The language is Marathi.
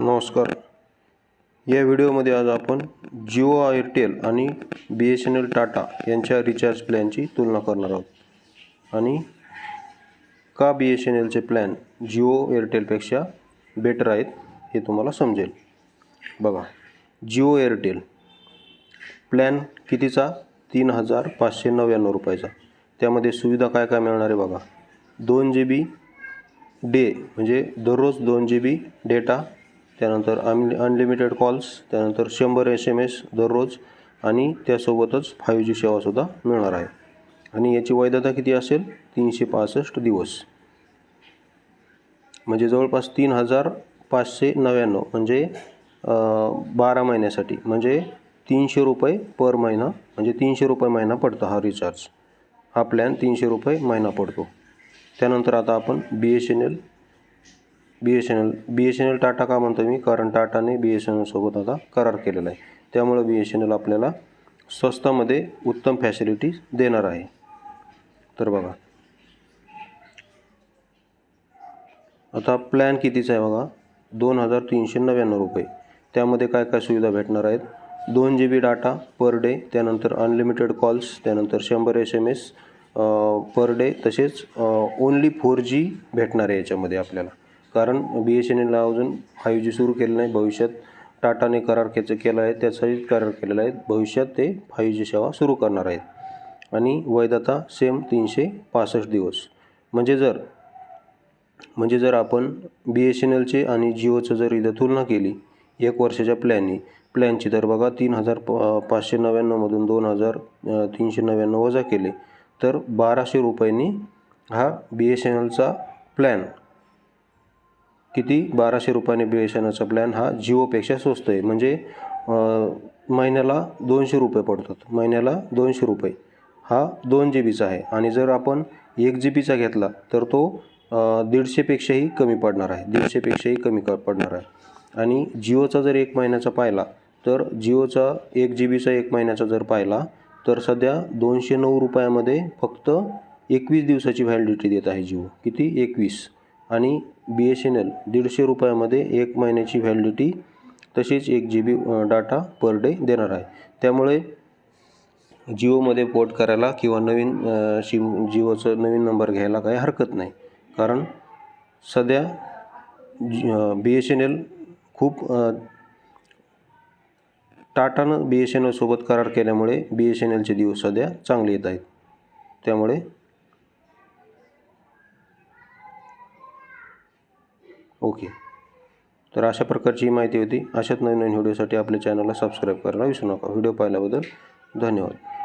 नमस्कार. या व्हिडिओमध्ये आज आपण जिओ एअरटेल आणि B S N L Tata यांच्या रिचार्ज प्लॅनची तुलना करणार आहोत. आणि का बी एस एन एलचे प्लॅन जिओ एअरटेलपेक्षा बेटर आहेत हे तुम्हाला समजेल. बघा जिओ एअरटेल प्लॅन कितीचा? तीन हजार पाचशे नव्याण्णव रुपयाचा. त्यामध्ये सुविधा काय काय मिळणार आहे बघा. दोन जी बी डे म्हणजे दररोज दोन जी बी डेटा त्यानंतर अन अनलिमिटेड कॉल्स त्यानंतर शंभर एस एम एस दररोज आणि त्यासोबतच फाईव्ह जी सेवासुद्धा मिळणार आहे. आणि याची वैधता किती असेल? तीनशे पासष्ट दिवस. म्हणजे जवळपास तीन हजार पाचशे नव्याण्णव म्हणजे बारा महिन्यासाठी म्हणजे तीनशे रुपये पर महिना म्हणजे तीनशे रुपये महिना पडतो हा रिचार्ज हा प्लॅन तीनशे रुपये महिना पडतो. त्यानंतर आता आपण B S N L B S N L B S N L Tata का म्हणतो मी? कारण टाटाने बी एस एन एलसोबत आता करार केलेला आहे. त्यामुळं बी एस एन एल आपल्याला स्वस्तामध्ये उत्तम फॅसिलिटीज देणार आहे. तर बघा. आता प्लॅन कितीचा आहे बघा? दोन हजार तीनशे नव्याण्णव रुपये. त्यामध्ये काय काय सुविधा भेटणार आहेत? दोन G B data per day त्यानंतर अनलिमिटेड कॉल्स त्यानंतर शंभर S M S per day तसेच ओन्ली फोर जी भेटणार आहे याच्यामध्ये आपल्याला. कारण बी एस एन एलला अजून फाईव्ह जी सुरू केलं नाही. भविष्यात टाटाने करार केचं केला आहे. त्याचाही करार केलेला आहे. भविष्यात ते फाईव्ह जी सेवा सुरू करणार आहेत. आणि वैधता सेम तीनशे पासष्ट दिवस. म्हणजे जर म्हणजे जर आपण बी एस एन एलचे आणि जिओचं जर इथं तुलना केली एक वर्षाच्या प्लॅननी प्लॅनची तर बघा तीन हजार प पाचशे नव्याण्णवमधून दोन हजार तीनशे नव्याण्णव वजा केले तर बाराशे रुपयांनी हा बी एस एन एलचा प्लॅन किती? बाराशे रुपयाने बी एस एन एलचा प्लॅन हा जिओपेक्षा स्वस्त आहे. म्हणजे महिन्याला दोनशे रुपये पडतात. महिन्याला दोनशे रुपये. हा दोन जी बीचा आहे. आणि जर आपण एक जी बीचा घेतला तर तो दीडशेपेक्षाही कमी पडणार आहे. दीडशेपेक्षाही कमी क पडणार आहे. आणि जिओचा जर एक महिन्याचा पाहिला तर जिओचा एक जी बीचा एक महिन्याचा जर पाहिला तर सध्या दोनशे नऊ रुपयामध्ये फक्त एकवीस दिवसाची व्हॅलिडिटी देत आहे जिओ. किती? एकवीस. आणि बी एस एन एल दीडशे रुपयामध्ये एक महिन्याची व्हॅलिडिटी तसेच एक जी बी डाटा पर डे देणार आहे. त्यामुळे जिओमध्ये पोर्ट करायला किंवा नवीन सिम जिओचं नवीन नंबर घ्यायला काही हरकत नाही. कारण सध्या बी एस एन एल खूप टाटानं बी एस एन एलसोबत करार केल्यामुळे बी एस एन एलचे दिवस सध्या चांगले येत आहेत. त्यामुळे ओके. तर अशा प्रकारची माहिती होती. अशाच नवीन नवीन व्हिडिओसाठी आपल्या चॅनलला सबस्क्राईब करायला विसरू नका. व्हिडिओ पाहिल्याबद्दल धन्यवाद.